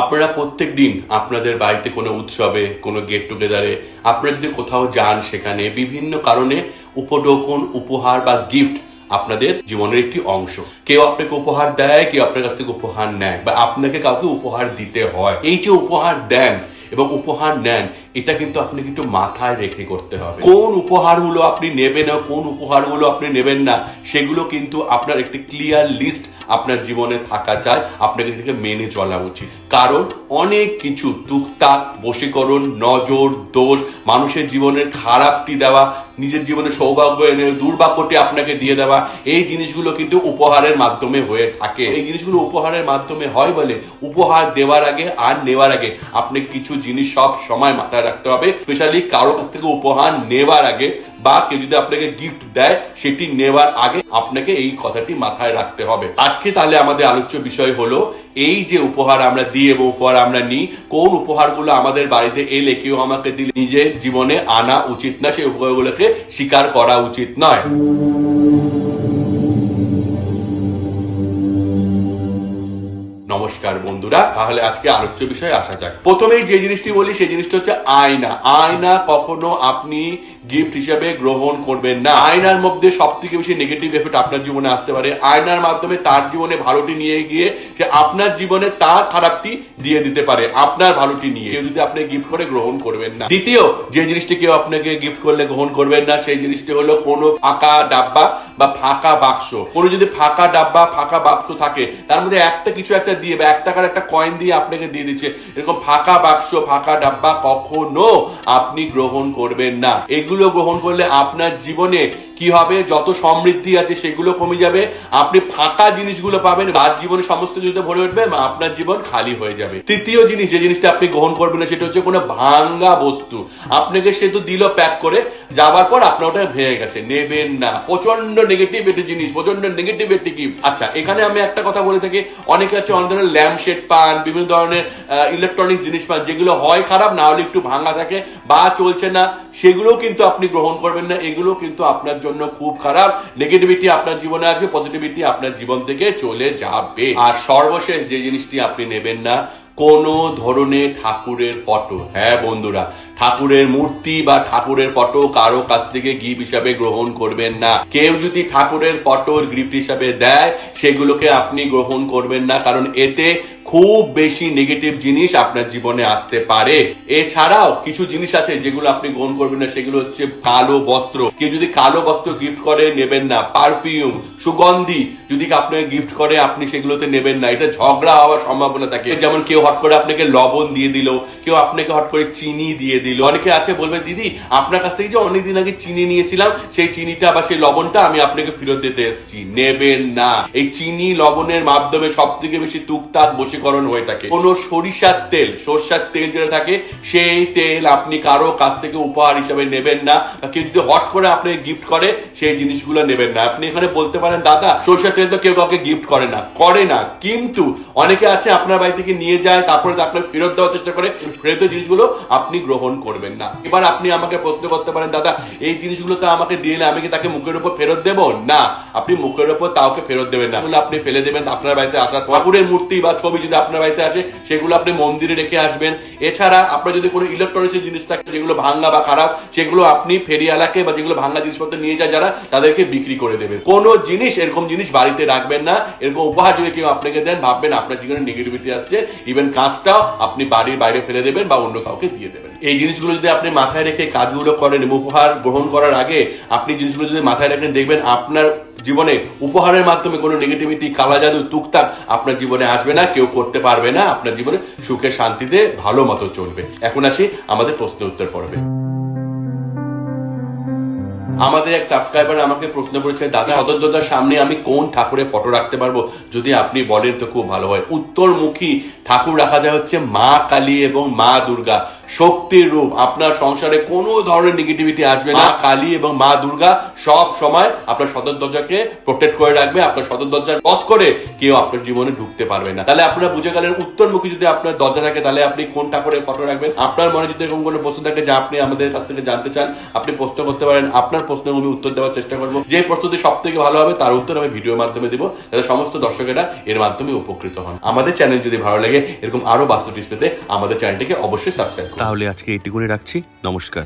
আপনারা প্রত্যেক দিন আপনাদের বাড়িতে কোনো উৎসবে, কোনো গেট টুগেদারে আপনারা যদি কোথাও যান সেখানে বিভিন্ন কারণে উপঢৌকন, উপহার বা গিফট আপনাদের জীবনের একটি অংশ। কেউ আপনাকে উপহার দেয়, কেউ আপনার কাছ থেকে উপহার নেয় বা আপনাকে কাউকে উপহার দিতে হয়। এই যে উপহার দেন এবং উপহার নেন, এটা কিন্তু আপনাকে একটু মাথায় রেখে করতে হবে। কোন উপহারগুলো আপনি নেবেন না, কোন উপহারগুলো আপনি নেবেন না, সেগুলো কিন্তু আপনার একটি ক্লিয়ার লিস্ট আপনার জীবনে থাকা চাই, আপনাকে এটাকে মেনে চলা উচিত। কারণ অনেক কিছু টুকটাক, বশীকরণ, নজর, দোষ, মানুষের জীবনের খারাপটি দেওয়া, নিজের জীবনে সৌভাগ্য এনে দুর্ভাগ্যটি আপনাকে দিয়ে দেওয়া, এই জিনিসগুলো কিন্তু উপহারের মাধ্যমে হয়ে থাকে। এই জিনিসগুলো উপহারের মাধ্যমে হয় বলে উপহার দেওয়ার আগে আর নেওয়ার আগে আপনি কিছু জিনিস সব সময় মাথায় রাখতে হবে স্পেশালি কারও কাছ থেকে উপহার নেওয়ার আগে বা কেউ যদি আপনাকে গিফট দেয়, সেটি নেওয়ার আগে আপনাকে এই কথাটি মাথায় রাখতে হবে। আজকে তাহলে আমাদের আলোচ্য বিষয় হলো, এই যে উপহার আমরা দিই এবং উপহার আমরা নিই, কোন উপহারগুলো আমাদের বাড়িতে এলে কেউ আমাকে দিলে নিজের জীবনে আনা উচিত না, সেই উপহারগুলোকে স্বীকার করা উচিত নয়। নমস্কার বন্ধুরা, তাহলে আজকে আলোচ্য বিষয়ে আসা যাক। প্রথমেই যে জিনিসটি বলি, সেই জিনিসটা হচ্ছে আয়না। আয়না কখনো আপনি গিফট হিসেবে গ্রহণ করবেন না। আয়নার মধ্যে সব থেকে বেশি নেগেটিভ এফেক্ট আপনার জীবনে আসতে পারে। আয়নার মাধ্যমে তার জীবনে ভালোটি নিয়ে গিয়ে সে আপনার জীবনে তার খারাপটি দিয়ে দিতে পারে, আপনার ভালোটি নিয়ে। কেউ যদি আপনি গিফট করে, গ্রহণ করবেন না। দ্বিতীয়, যে জিনিসটি কেউ আপনাকে গিফট করলে, গ্রহণ করবেন না, সেই জিনিসটি হলো কোনো ফাঁকা ডাব্বা বা ফাঁকা বাক্স। কোনো যদি ফাঁকা ডাব্বা, ফাঁকা বাক্স থাকে, তার মধ্যে একটা কিছু একটা দিয়ে বা এক টাকার একটা কয়েন দিয়ে আপনাকে দিয়ে দিচ্ছে। এরকম ফাঁকা বাক্স, ফাঁকা ডাব্বা কখনো আপনি গ্রহণ করবেন না। এগুলো গ্রহণ করলে আপনার জীবনে কি হবে, যত সমৃদ্ধি আছে সেগুলো কমে যাবে, আপনি ফাঁকা জিনিসগুলো পাবেন তার জীবনে সমস্ত কিছুতে ভরে উঠবে, আপনার জীবন খালি হয়ে যাবে। তৃতীয় জিনিস যে জিনিসটা আপনি গ্রহণ করবেন না, সেটা হচ্ছে কোনো ভাঙ্গা বস্তু। আপনাকে সে তো দিল প্যাক করে যাবার পর আপনার ওটা ভেঙে গেছে, নেবেন না। প্রচণ্ড নেগেটিভ একটি জিনিস প্রচণ্ড নেগেটিভ একটি গিফট আচ্ছা এখানে আমি একটা কথা বলে থাকি, অনেকে আছে অনেক ধরনের ল্যাম্প শেড পান, বিভিন্ন ধরনের ইলেকট্রনিক জিনিস পান, যেগুলো হয় খারাপ, না হলে একটু ভাঙা থাকে বা চলছে না, সেগুলোও কিন্তু আপনি গ্রহণ করবেন না, এগুলো কিন্তু আপনার জন্য খুব খারাপ। নেগেটিভিটি আপনার জীবনে আসবে পজিটিভিটি আপনার জীবন থেকে চলে যাবে। আর সর্বশেষ যে জিনিসটি আপনি নেবেন না কোন ধরনের ঠাকুরের ফটো। হ্যাঁ বন্ধুরা, ঠাকুরের মূর্তি বা ঠাকুরের ফটো কারও কাছ থেকে গিফট হিসাবে গ্রহণ করবেন না। কেউ যদি ঠাকুরের ফটো গিফট হিসাবে দেয়, সেগুলোকে আপনি গ্রহণ করবেন না, কারণ এতে খুব বেশি নেগেটিভ জিনিস আপনার জীবনে আসতে পারে। এছাড়াও কিছু জিনিস আছে যেগুলো আপনি গ্রহণ করবেন না, সেগুলো হচ্ছে কালো বস্ত্র। কেউ যদি কালো বস্ত্র গিফট করে, নেবেন না। পারফিউম, সুগন্ধি যদি আপনাকে গিফট করে, আপনি সেগুলোতে নেবেন না। এটা ঝগড়া হওয়ার সম্ভাবনা থাকে। যেমন কেউ হট করে আপনাকে লবণ দিয়ে দিল, কেউ আপনাকে হট করে চিনি দিয়ে দিল। অনেকে আছে, বলবে, দিদি, আপনার কাছ থেকে যে অনেকদিন আগে চিনি নিয়েছিলাম, সেই চিনিটা বা সেই লবণটা আমি আপনাকে ফেরত দিতে এসেছি। নেবেন না। এই চিনি লবণের মাধ্যমে সব থেকে বেশি টুকটাক বশীকরণ হয়ে থাকে। কোনো সরিষার তেল, সরষার তেল যেটা থাকে, সেই তেল আপনি কারও কাছ থেকে উপহার হিসাবে নেবেন না। কেউ যদি হট করে আপনাকে গিফট করে, সেই জিনিসগুলো নেবেন না। আপনি এখানে বলতে পারেন, দাদা, সরষার তেল তো কেউ কাউকে গিফট করে না। করে না। কিন্তু অনেকে আছে, আপনার বাড়ি থেকে নিয়ে যায় তারপরে আপনার ফেরত দেওয়ার চেষ্টা করে। ফেরত জিনিসগুলো আপনি গ্রহণ করবেন না। এবার আপনি আমাকে প্রশ্ন করতে পারেন, দাদা, এই জিনিসগুলো তো আমাকে দিলে আমি কি তাকে মুখের উপর ফেরত দেব? না, আপনি মুখের উপর তাওকে ফেরত দেবেন না। তাহলে আপনি ফেলে দেবেন আপনার বাড়িতে আসার ঠাকুরের মূর্তি বা ছবি যদি আপনার বাড়িতে আসে, সেগুলো আপনি মন্দিরে রেখে আসবেন। এছাড়া আপনার যদি কোনো ইলেকট্রনিক্স জিনিস থাকে, যেগুলো ভাঙ্গা বা খারাপ, সেগুলো আপনি ফেরিয়ালাকে বা যেগুলো ভাঙ্গা জিনিসপত্র নিয়ে যায় যারা তাদেরকে বিক্রি করে দেবেন। কোনো জিনিস এরকম জিনিস বাড়িতে রাখবেন না। এরকম উপহার যদি কেউ আপনাকে দেন, ভাববেন আপনার জীবনে নেগেটিভিটি আসছে। ইভেন কাজটাও আপনি বাড়ির বাইরে ফেলে দেবেন বা অন্য কাউকে দিয়ে দেবেন। এই জিনিসগুলো যদি আপনি মাথায় রেখে কাজগুলো করেন এবং উপহার গ্রহণ করার আগে, আপনি জিনিসগুলো যদি মাথায় রাখেন দেখবেন, আপনার জীবনে উপহারের মাধ্যমে কোনো নেগেটিভিটি কালা জাদু টুকটাক আপনার জীবনে আসবে না, কেউ করতে পারবে না, আপনার জীবনে সুখে শান্তিতে ভালো মতো চলবে। এখন আসি আমাদের প্রশ্ন উত্তর পড়বে আমাদের এক সাবস্ক্রাইবার আমাকে প্রশ্ন করেছে দাদা সদস্যতার সামনে আমি কোন ঠাকুরের ফটো রাখতে পারব? যদি আপনি বলেন তো খুব ভালো হয়। উত্তরমুখী ঠাকুর রাখা যায় হচ্ছে মা কালী এবং মা দুর্গা। শক্তির রূপ আপনার সংসারে কোনো ধরনের নেগেটিভিটি আসবে না। কালী এবং মা দুর্গা সব সময় আপনার সদর দরজাকে প্রোটেক্ট করে রাখবে আপনার সদর দরজা লস করে কেউ আপনার জীবনে ঢুকতে পারবে না। তাহলে আপনারা বুঝে গেলেন উত্তরমুখী যদি আপনার দরজা থাকে তাহলে আপনি কোন ঠাকুরের ফটো রাখবেন? আপনার মনে যদি এরকম কোনো প্রশ্ন থাকে যা আপনি আমাদের কাছ থেকে জানতে চান আপনি প্রশ্ন করতে পারেন আপনার প্রশ্নের আমি উত্তর দেওয়ার চেষ্টা করব। যে প্রশ্নটি সব থেকে ভালো হবে, তার উত্তর আমি ভিডিওর মাধ্যমে দিব, যাতে সমস্ত দর্শকেরা এর মাধ্যমে উপকৃত হন। আমাদের চ্যানেল যদি ভালো লাগে, এরকম আরও বাস্তু টিপস পেতে আমাদের চ্যানেলটিকে অবশ্যই সাবস্ক্রাইব তাহলে আজকে এইটুকুনি রাখছি। নমস্কার।